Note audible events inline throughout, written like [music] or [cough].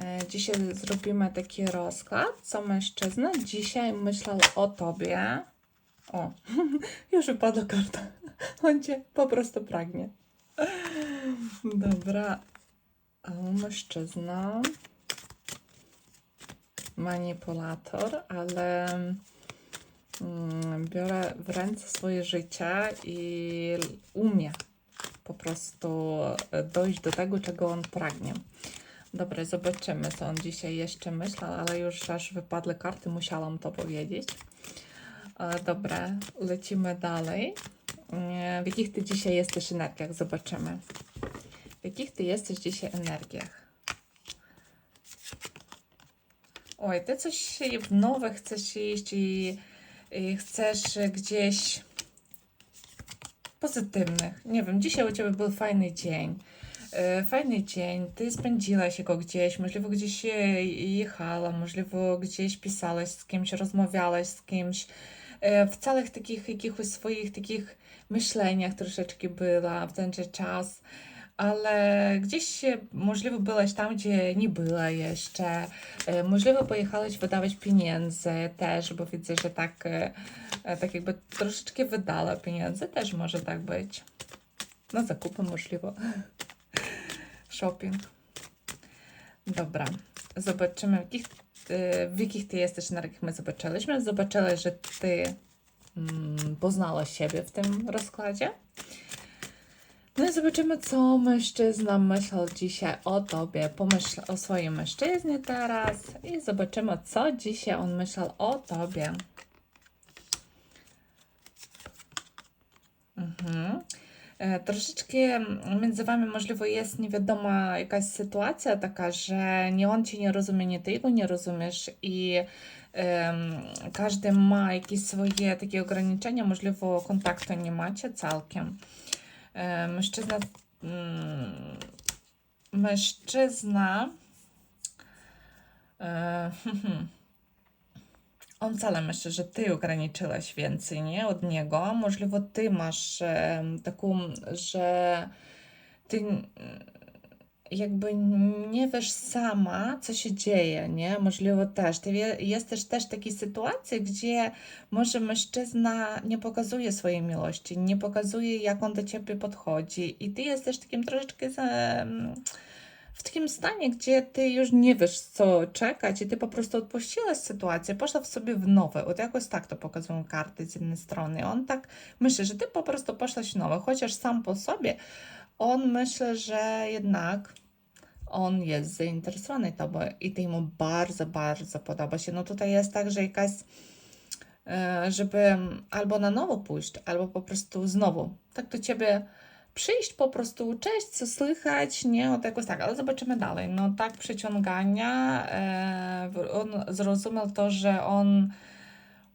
E, Dzisiaj zrobimy taki rozkład, co mężczyzna dzisiaj myślał o tobie. O, [laughs] już wypadła karta. [laughs] On cię po prostu pragnie. Dobra. Mężczyzna. Manipulator, ale mm, biorę w ręce swoje życie i umie po prostu e, dojść do tego, czego on pragnie. Dobra, zobaczymy, co on dzisiaj jeszcze myślał, ale już aż wypadły karty, musiałam to powiedzieć. E, Dobra, lecimy dalej. E, W jakich ty dzisiaj jesteś energiach? Zobaczymy. W jakich ty jesteś dzisiaj energiach? Oj, ty coś w nowe chcesz iść i, i chcesz gdzieś pozytywnych. Nie wiem, dzisiaj u Ciebie był fajny dzień. E, Fajny dzień, ty spędziłaś go gdzieś, możliwe gdzieś jechała, możliwe gdzieś pisałaś z kimś, rozmawiałaś z kimś. E, W całych takich jakichś swoich takich myśleniach troszeczkę była w ten czas, ale gdzieś możliwe byłaś tam, gdzie nie była jeszcze. E, Możliwe pojechałaś wydawać pieniędzy też, bo widzę, że tak, tak jakby troszeczkę wydała pieniędzy, też może tak być. Na zakupy możliwe. Shopping. Dobra, zobaczymy, w jakich, e, w jakich ty jesteś energiach my zobaczyliśmy. Zobaczyłeś, że ty mm, siebie w tym rozkładzie. No i zobaczymy, co mężczyzna myślał dzisiaj o tobie. Pomyśl o swoim mężczyźnie teraz i zobaczymy, co dzisiaj on myślał o tobie. Mhm. E, Troszeczkę między wami możliwe jest niewiadoma jakaś sytuacja taka, że nie on cię nie rozumie, nie ty jego nie rozumiesz i em, każdy ma jakieś swoje takie ograniczenia, możliwe kontaktu nie macie całkiem. E, Mężczyzna, mm, mężczyzna, e, [laughs] on wcale myśli, że ty ograniczyłaś więcej, nie? Od niego. Możliwe ty masz e, taką, że ty jakby nie wiesz sama, co się dzieje, nie? Możliwe też. Ty wie, jest też, też takie sytuacje, gdzie może mężczyzna nie pokazuje swojej miłości, nie pokazuje, jak on do ciebie podchodzi i ty jesteś takim troszeczkę za, w takim stanie, gdzie ty już nie wiesz, co czekać i ty po prostu odpuściłaś sytuację, poszła w sobie w nowe. Od jakoś tak to pokazują karty z jednej strony. On tak myśli, że ty po prostu poszłaś w nowe, chociaż sam po sobie on myśli, że jednak on jest zainteresowany tobą i ty mu bardzo, bardzo podoba się. No tutaj jest tak, że jakaś, e, żeby albo na nowo pójść, albo po prostu znowu tak do ciebie przyjść po prostu, cześć, co słychać, nie, od jakoś tak, ale zobaczymy dalej. No tak przyciągania, e, on zrozumiał to, że on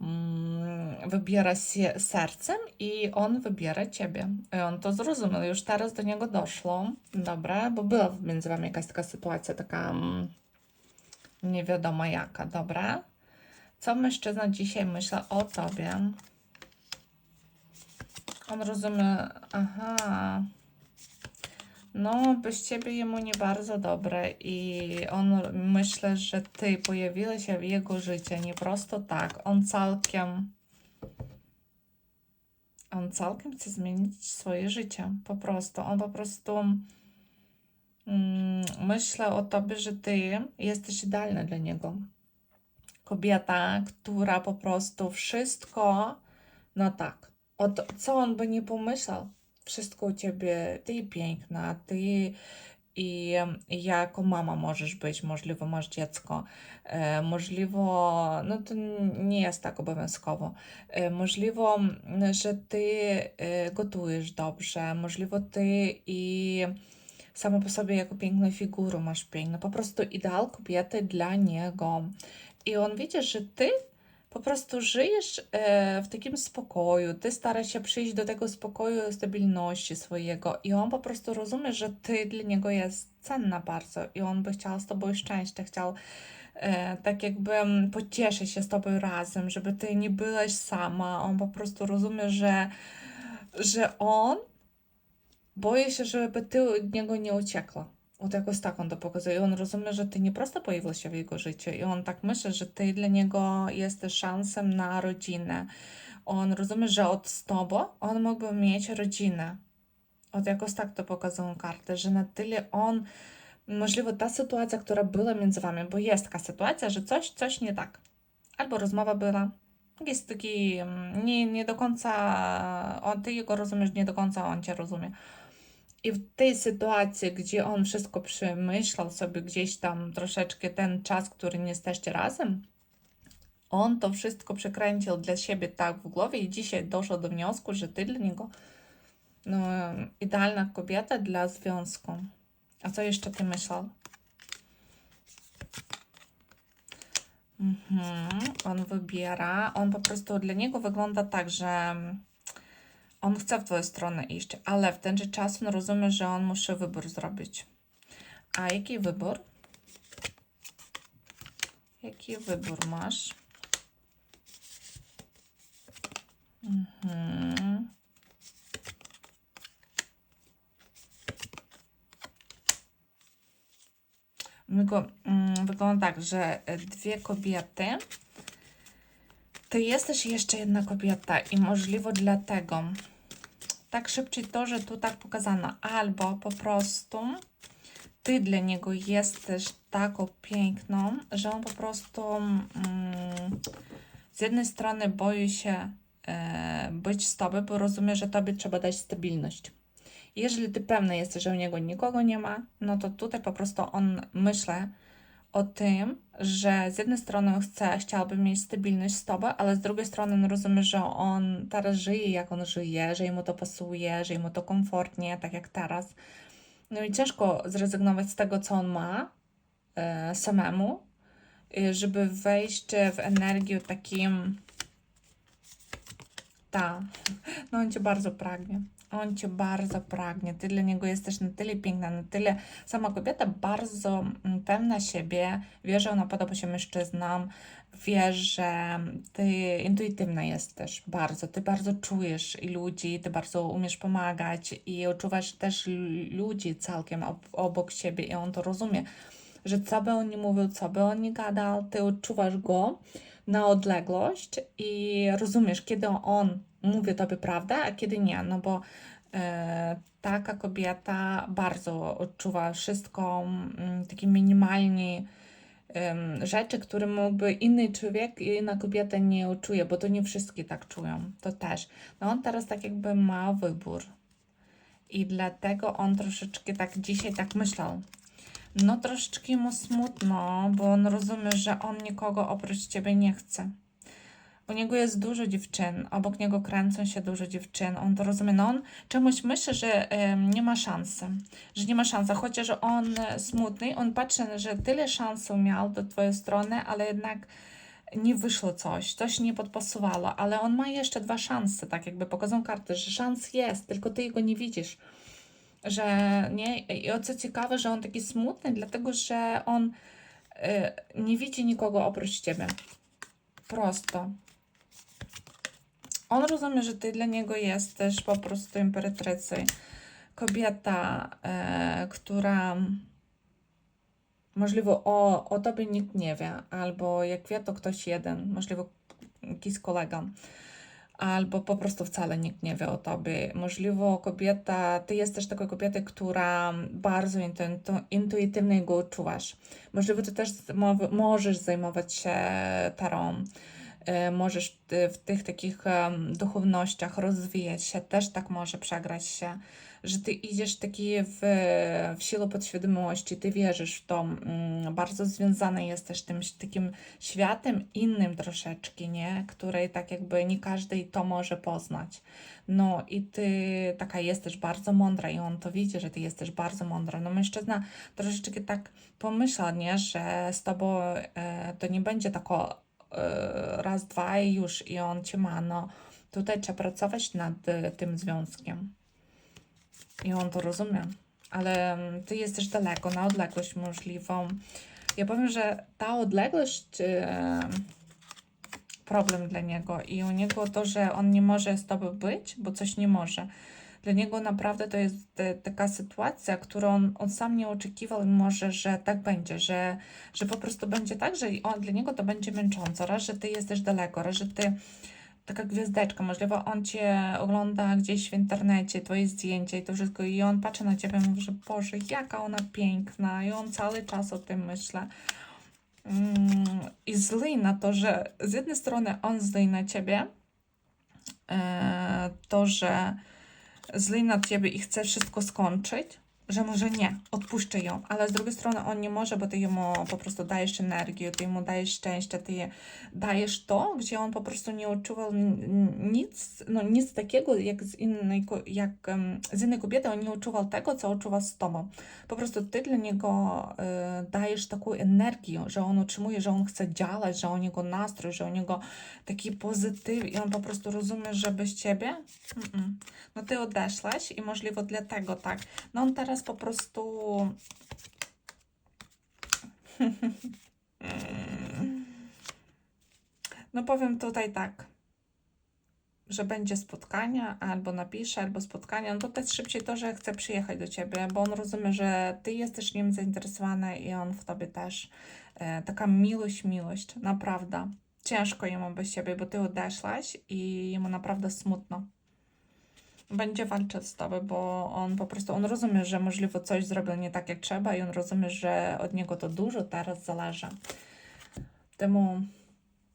mm, wybiera się sercem i on wybiera ciebie. I on to zrozumiał, już teraz do niego doszło, dobra, bo była między wami jakaś taka sytuacja, taka mm, nie wiadomo jaka, dobra. Co mężczyzna dzisiaj myśli o tobie? On rozumie, aha, no, bez ciebie jemu nie bardzo dobre i on myśli, że ty pojawiła się w jego życiu nie prosto tak. On całkiem, on całkiem chce zmienić swoje życie, po prostu. On po prostu mm, myślę o tobie, że ty jesteś idealna dla niego. Kobieta, która po prostu wszystko, no tak, o to, co on by nie pomyślał, wszystko u ciebie, ty piękna, ty i jako mama możesz być, możliwe masz dziecko, e, możliwe, no to nie jest tak obowiązkowo, e, możliwe, że ty e, gotujesz dobrze, możliwe ty i samo po sobie jako piękną figurę masz piękną, po prostu ideal kobiety dla niego. I on widzi, że ty po prostu żyjesz e, w takim spokoju, ty starasz się przyjść do tego spokoju, stabilności swojego i on po prostu rozumie, że ty dla niego jest cenna bardzo i on by chciał z tobą szczęścia, chciał e, tak jakby pocieszyć się z tobą razem, żeby ty nie byłaś sama, on po prostu rozumie, że, że on boi się, żeby ty od niego nie uciekła От jakoś tak on to pokazuje. On rozumie, że ty nie prosto pojawił się w jego życiu i on tak myśli, że ty dla niego jesteś szansą na rodzinę. On rozumie, że od z tobą on mógłby mieć rodzinę. От jakoś tak to pokazują karty, że na tyle on, możliwe ta sytuacja, która była między wami, bo jest taka sytuacja, że coś, coś nie tak. Albo rozmowa była, jest taki mm, nie, nie do końca, on, ty jego rozumiesz, nie do końca on cię rozumie. I w tej sytuacji, gdzie on wszystko przemyślał sobie gdzieś tam troszeczkę ten czas, który nie jesteście razem, on to wszystko przekręcił dla siebie tak w głowie i dzisiaj doszedł do wniosku, że ty dla niego no, idealna kobieta dla związku. A co jeszcze ty myślał? Mhm, on wybiera, on po prostu dla niego wygląda tak, że on chce w twoją stronę iść, ale w ten czas on rozumie, że on musi wybór zrobić. A jaki wybór? Jaki wybór masz? Mhm. Mm, Wygląda tak, że dwie kobiety. Ty jesteś jeszcze jedna kobieta i możliwe dlatego tak szybciej to, że tu tak pokazano, albo po prostu ty dla niego jesteś taką piękną, że on po prostu mm, z jednej strony boi się e, być z tobą, bo rozumie, że tobie trzeba dać stabilność. Jeżeli ty pewna jesteś, że u niego nikogo nie ma, no to tutaj po prostu on myśli o tym, że z jednej strony chce, chciałby mieć stabilność z tobą, ale z drugiej strony on rozumie, że on teraz żyje jak on żyje, że mu to pasuje, że mu to komfortnie, tak jak teraz. No i ciężko zrezygnować z tego, co on ma e, samemu, e, żeby wejść w energię takim. Ta, no on cię bardzo pragnie. On cię bardzo pragnie. Ty dla niego jesteś na tyle piękna, na tyle sama kobieta bardzo mm, pewna siebie, wie, że ona podoba się mężczyznom, wie, że ty intuitywna jesteś bardzo, ty bardzo czujesz i ludzi, ty bardzo umiesz pomagać i odczuwasz też ludzi całkiem ob obok siebie i on to rozumie, że co by on nie mówił, co by on nie gadał, ty odczuwasz go na odległość i rozumiesz, kiedy on mówi tobie prawdę, a kiedy nie, no bo e, taka kobieta bardzo odczuwa wszystko, m, takie minimalnie rzeczy, które mógłby inny człowiek, inna kobieta nie odczuje, bo to nie wszystkie tak czują, to też. No on teraz tak jakby ma wybór i dlatego on troszeczkę tak dzisiaj tak myślał, no troszeczkę mu smutno, bo on rozumie, że on nikogo oprócz ciebie nie chce. U niego jest dużo dziewczyn, obok niego kręcą się dużo dziewczyn, on to rozumie, no on czemuś myśli, że em, nie ma szansy, że nie ma szansy, chociaż on smutny, on patrzy, że tyle szansów miał do twojej strony, ale jednak nie wyszło coś, coś nie podpasowało, ale on ma jeszcze dwa szanse, tak jakby pokazują karty, że szans jest, tylko ty jego nie widzisz że nie, i o co ciekawe, że on taki smutny, dlatego że on y, nie widzi nikogo oprócz ciebie. Prosto. On rozumie, że ty dla niego jesteś po prostu imperatricy. Kobieta, y, która możliwe o, o tobie nikt nie wie, albo jak wie, to ktoś jeden, możliwe jakiś kolega albo po prostu wcale nikt nie wie o tobie. Możliwe kobieta, ty jesteś taką kobietą, która bardzo intu, intuitywnie go odczuwasz. Możliwe ty też możesz zajmować się tarą, e, możesz w tych takich duchownościach rozwijać się, też tak może przegrać się że ty idziesz taki w, w siłę podświadomości, ty wierzysz w to, mm, bardzo związany jesteś tym takim światem innym troszeczkę, nie? Której tak jakby nie każdy to może poznać. No i ty taka jesteś bardzo mądra i on to widzi, że ty jesteś bardzo mądra. No mężczyzna troszeczkę tak pomyśla, nie? Że z tobą e, to nie będzie tako e, raz, dwa i już i on cię ma, no tutaj trzeba pracować nad e, tym związkiem. I on to rozumie. Ale mm, ty jesteś daleko, na odległość możliwą. Ja powiem, że ta odległość problem dla niego i u niego to, że on nie może z tobą być, bo coś nie może. Dla niego naprawdę to jest taka sytuacja, którą on, on sam nie oczekiwał, może, że tak będzie, że, że po prostu będzie tak, że on, dla niego to będzie męcząco. Raz, że ty jesteś daleko, raz, że ty taka gwiazdeczka, możliwe on cię ogląda gdzieś w internecie, twoje zdjęcia i to wszystko i on patrzy na ciebie i mówi, że Boże, jaka ona piękna i on cały czas o tym myśli. Mm, I zły na to, że z jednej strony on zły na ciebie, e, to, że zły na ciebie i chce wszystko skończyć, że może nie, odpuszczę ją, ale z drugiej strony on nie może, bo ty jemu po prostu dajesz energię, ty mu dajesz szczęście, ty je- dajesz to, gdzie on po prostu nie odczuwał nic, no nic takiego jak z innej, jak z innej kobiety, on nie odczuwał tego, co odczuwa z tobą. Po prostu ty dla niego y, dajesz taką energię, że on otrzymuje, że on chce działać, że u niego nastrój, że u niego taki pozytyw i on po prostu rozumie, że bez ciebie, mm-mm. no ty odeszłaś i możliwe dlatego tak. No on teraz po prostu no powiem tutaj tak, że będzie spotkania, albo napisze, albo spotkania, no to też szybciej to, że chce przyjechać do ciebie, bo on rozumie, że ty jesteś nim zainteresowana i on w tobie też. E, taka miłość, miłość, naprawdę. Ciężko jemu bez ciebie, bo ty odeszłaś i jemu naprawdę smutno. Będzie walczyć z tobą, bo on po prostu, on rozumie, że możliwe coś zrobił nie tak jak trzeba i on rozumie, że od niego to dużo teraz zależy. Temu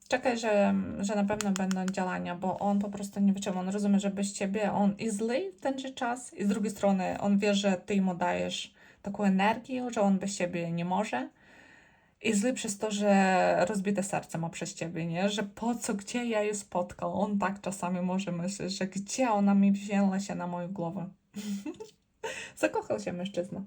czekaj, że, że na pewno będą działania, bo on po prostu nie wytrzyma. On rozumie, że bez ciebie on i zły w tenże czas i z drugiej strony on wie, że ty mu dajesz taką energię, że on bez ciebie nie może. I zły przez to, że rozbite serce ma przez ciebie, nie? Że po co, gdzie ja je spotkał? On tak czasami może myśleć, że gdzie ona mi wzięła się na moją głowę. [laughs] Zakochał się mężczyzna.